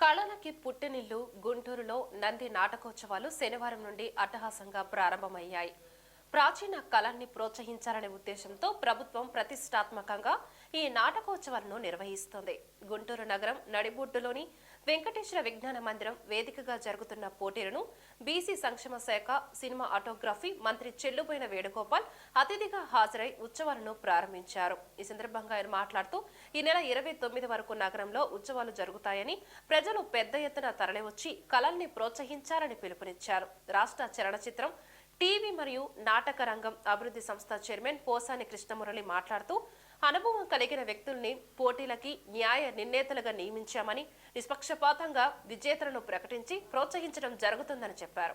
కళలకి పుట్టినిల్లు గుంటూరులో నంది నాటకోత్సవాలు శనివారం నుండి అట్టహాసంగా ప్రారంభమయ్యాయి. ప్రాచీన కళల్ని ప్రోత్సహించాలనే ఉద్దేశంతో ప్రభుత్వం ప్రతిష్టాత్మకంగా ఈ నాటకోత్సవాలను నిర్వహిస్తోంది. గుంటూరు నగరం నడిబొడ్డులోని వెంకటేశ్వర విజ్ఞాన మందిరం వేదికగా జరుగుతున్న పోటీలను బీసీ సంక్షేమ శాఖ సినిమా ఆటోగ్రఫీ మంత్రి చెల్లుబోయిన వేణుగోపాల్ అతిథిగా హాజరై ఉత్సవాలను ప్రారంభించారు. ఈ సందర్భంగా ఆయన మాట్లాడుతూ ఈ నెల ఇరవై తొమ్మిది వరకు నగరంలో ఉత్సవాలు జరుగుతాయని ప్రజలు పెద్ద ఎత్తున తరలివచ్చి కళల్ని ప్రోత్సహించాలని పిలుపునిచ్చారు. రాష్ట్ర చలనచిత్రం టీవీ మరియు నాటక రంగం అభివృద్ధి సంస్థ చైర్మన్ పోసాని కృష్ణమురళి మాట్లాడుతూ అనుభవం కలిగిన వ్యక్తుల్ని పోటీలకి న్యాయ నిర్ణేతలుగా నియమించామని నిష్పక్షపాతంగా విజేతలను ప్రకటించి ప్రోత్సహించడం జరుగుతుందని చెప్పారు.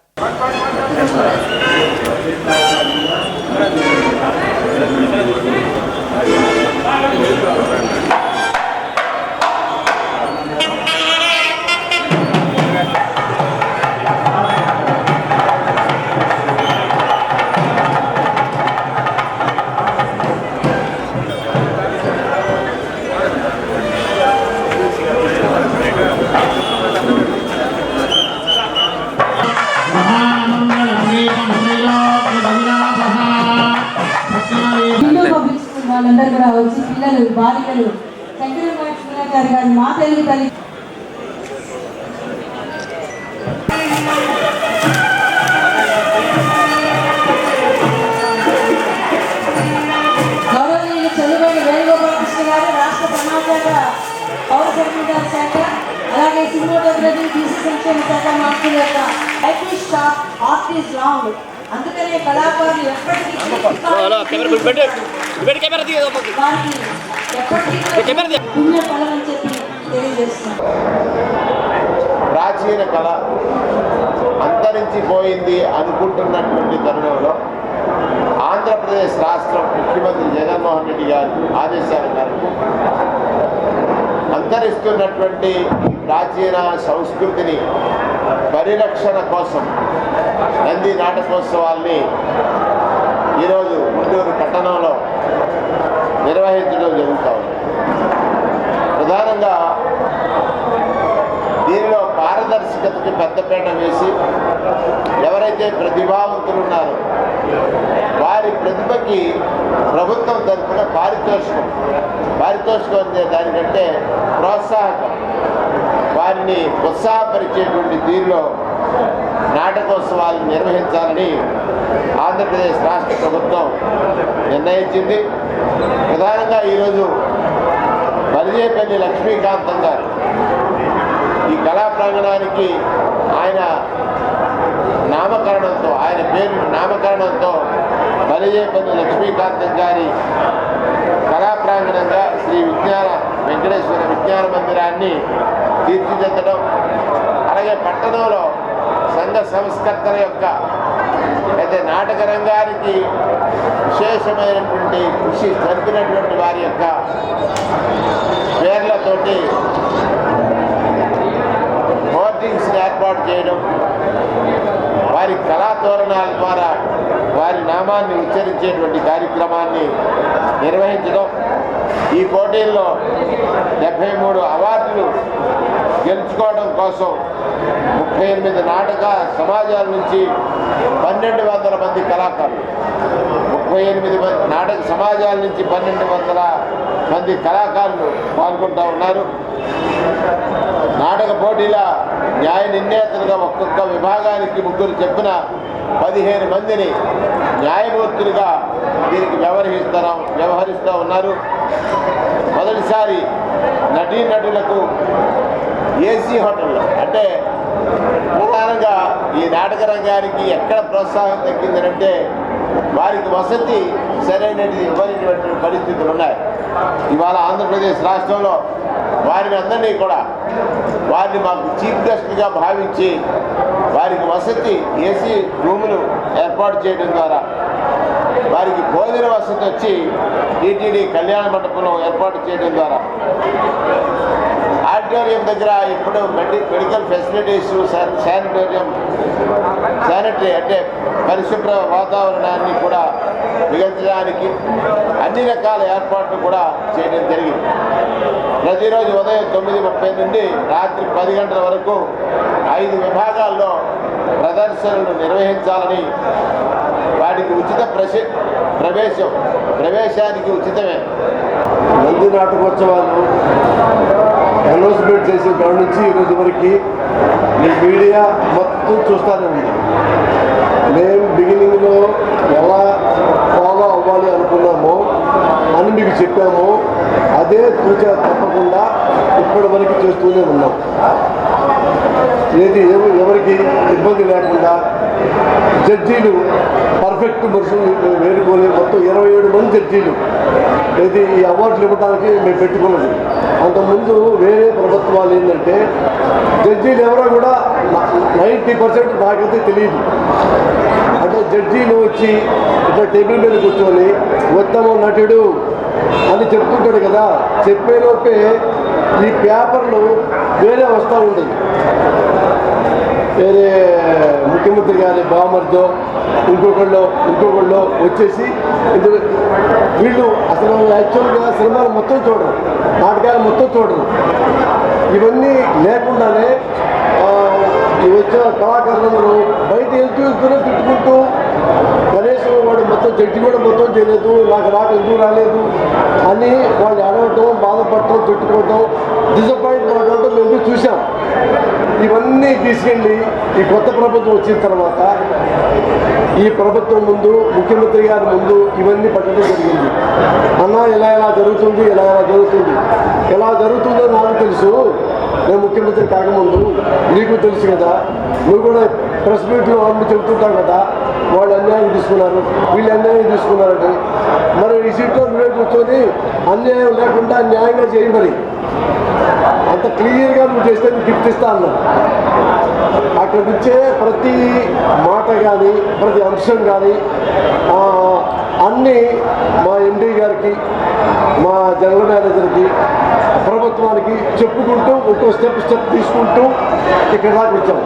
వాళ్ళందరూ కూడా వచ్చి పిల్లలు బాలికలు శంకర గారి మా తెలుగు తల్లి. గౌరవనీయులు వేణుగోపాలకృష్ణ గారు రాష్ట్ర సమాచార పౌర సరఫరా శాఖ అలాగే సినిమాటోగ్రఫీ బీసీ సంక్షేమ శాఖ మార్పుల యొక్క ఆర్టిస్ట్ రాంగ్ అందుకనే కళాకారులు ఎప్పటికీ పుణ్య ఫలం అని చెప్పి ప్రాచీన కళ అంతరించిపోయింది అనుకుంటున్నటువంటి తరుణంలో ఆంధ్రప్రదేశ్ రాష్ట్రం ముఖ్యమంత్రి జగన్మోహన్ రెడ్డి గారి ఆదేశాల మేరకు అంతరిస్తున్నటువంటి ప్రాచీన సంస్కృతిని పరిరక్షణ కోసం నంది నాటకోత్సవాల్ని ఈరోజు గుంటూరు పట్టణంలో నిర్వహించడం జరుగుతూ ఉంది. ప్రధానంగా దీనిలో పారదర్శకతకి పెద్దపీట వేసి ఎవరైతే ప్రతిభావంతులు ఉన్నారో వారి ప్రతిభకి ప్రభుత్వం తరఫున పారితోషికం పారితోషికం అనే దానికంటే ప్రోత్సాహకం. జనాన్ని ఉత్సాహపరిచేటువంటి తీరులో నాటకోత్సవాలు నిర్వహించాలని ఆంధ్రప్రదేశ్ రాష్ట్ర ప్రభుత్వం నిర్ణయించింది. ప్రధానంగా ఈరోజు బలిజేపల్లి లక్ష్మీకాంతం గారు ఈ కళా ప్రాంగణానికి ఆయన నామకరణంతో ఆయన పేరు నామకరణంతో బలిజేపల్లి లక్ష్మీకాంతం గారి కళా ప్రాంగణంగా శ్రీ విజ్ఞాన వెంకటేశ్వర విజ్ఞాన మందిరాన్ని తీర్చిదిద్దడం. అలాగే పట్టణంలో సంఘ సంస్కర్తల యొక్క అయితే నాటక రంగానికి విశేషమైనటువంటి కృషి జరిపినటువంటి వారి యొక్క పేర్లతోటి హోర్డింగ్స్ ఏర్పాటు చేయడం వారి కళాతోరణాల ద్వారా వారి నామాన్ని ఉచ్చరించేటువంటి కార్యక్రమాన్ని నిర్వహించడం. ఈ పోటీల్లో డెబ్బై మూడు అవార్డులు గెలుచుకోవడం కోసం ముప్పై ఎనిమిది నాటక సమాజాల నుంచి పన్నెండు వందల మంది కళాకారులు ముప్పై ఎనిమిది మంది నాటక సమాజాల నుంచి పన్నెండు వందల మంది కళాకారులు పాల్గొంటూ ఉన్నారు. నాటక పోటీల న్యాయ నిర్ణేతలుగా ఒక్కొక్క విభాగానికి ముగ్గురు చెప్పిన పదిహేను మందిని న్యాయమూర్తులుగా దీనికి వ్యవహరిస్తారా వ్యవహరిస్తూ ఉన్నారు. మొదటిసారి నటీ నటులకు ఏసీ హోటల్లో అంటే ప్రధానంగా ఈ నాటక రంగానికి ఎక్కడ ప్రోత్సాహం తగ్గిందనంటే వారికి వసతి సరైనది ఇవ్వనటువంటి పరిస్థితులు ఉన్నాయి. ఇవాళ ఆంధ్రప్రదేశ్ రాష్ట్రంలో వారిని అందరినీ కూడా వారిని మాకు చీఫ్ గెస్ట్గా భావించి వారికి వసతి ఏసీ రూములు ఏర్పాటు చేయడం ద్వారా వారికి భోజన వసతి వచ్చి టీటీడీ కళ్యాణ మండపంలో ఏర్పాటు చేయడం ద్వారా ఆడిటోరియం దగ్గర ఇప్పుడు మెడి మెడికల్ ఫెసిలిటీస్ శానిటోరియం శానిటరీ అంటే పరిశుభ్ర వాతావరణాన్ని కూడా మిగల్చడానికి అన్ని రకాల ఏర్పాట్లు కూడా చేయడం జరిగింది. ప్రతిరోజు ఉదయం తొమ్మిది ముప్పై నుండి రాత్రి పది గంటల వరకు ఐదు విభాగాల్లో ప్రదర్శనలు నిర్వహించాలని వాటికి ఉచిత ప్రశ ప్రవేశం ప్రవేశానికి ఉచితమే. నంది నాటకోత్సవాలు అనౌన్స్మెంట్ చేసిన కాడ నుంచి ఈరోజు వరకు ఈ మీడియా మొత్తం చూస్తూనే ఉంది. మేము బిగినింగ్లో ఎలా ఫాలో అవ్వాలి అనుకున్నామో అని మీకు చెప్పాము. అదే సూచన తప్పకుండా ఇప్పటి వరకు చేస్తూనే ఉన్నాం. ఏది ఎవరికి ఇబ్బంది లేకుండా జడ్జీలు పర్ఫెక్ట్ మనుషులు వేరుకొని మొత్తం ఇరవై ఏడు మంది జడ్జీలు. ఏది ఈ అవార్డులు ఇవ్వడానికి మేము పెట్టుకున్నది అంతకుముందు వేరే ప్రభుత్వాలు ఏంటంటే జడ్జీలు ఎవరో కూడా నైంటీ పర్సెంట్ నాకైతే తెలియదు. అంటే జడ్జీలు వచ్చి ఇట్లా టేబుల్ మీద కూర్చొని ఉత్తమ నటుడు అని చెప్తుంటాడు కదా. చెప్పేలోపే ఈ పేపర్లు వేరే వస్తూ ఉంటాయి వేరే ముఖ్యమంత్రి గారి బామర్దో ఇంకొకళ్ళు ఇంకొకళ్ళు వచ్చేసి వీళ్ళు అసలు యాక్చువల్గా సినిమాలు మొత్తం చూడరు. నాటకాలు మొత్తం చూడరు. ఇవన్నీ లేకుండానే ఈ వచ్చిన కళాకారులను బయట వెళ్తూ వెళ్తూనే తిట్టుకుంటూ కనీసం మొత్తం జడ్జి కూడా మొత్తం చేయలేదు నాకు నాకు ఎందుకు రాలేదు అని వాళ్ళు అడగటం బాధపడటం తిట్టుకోవటం డిసప్పాయింట్ అవ్వడం మేము చూసాం ఇవన్నీ తీసుకెళ్ళి ఈ కొత్త ప్రభుత్వం వచ్చిన తర్వాత ఈ ప్రభుత్వం ముందు ముఖ్యమంత్రి గారి ముందు ఇవన్నీ పట్టడం జరిగింది. అన్న ఇలా ఇలా జరుగుతుంది ఇలా ఇలా జరుగుతుంది? ఎలా జరుగుతుందో నాకు తెలుసు. నేను ముఖ్యమంత్రి కాకముందు నీకు తెలుసు కదా. నువ్వు కూడా ప్రెస్ మీట్లో అమ్మ చెబుతుంటావు కదా. వాళ్ళు అన్యాయం తీసుకున్నారు. వీళ్ళు అన్యాయం మరి ఈ సీట్లో మీరే కూర్చొని అన్యాయం లేకుండా న్యాయంగా చేయి మరి అంత క్లియర్గా నువ్వు చేస్తే గిఫ్ట్ ఇస్తా అన్నాడు అక్కడ నుంచే ప్రతి మాట కానీ ప్రతి అంశం కానీ అన్నీ మా ఎండీ గారికి మా జనరల్ మేనేజర్కి ప్రభుత్వానికి చెప్పుకుంటూ ఒక్కో స్టెప్ స్టెప్ తీసుకుంటూ ఇక్కడ దాకా వచ్చాం.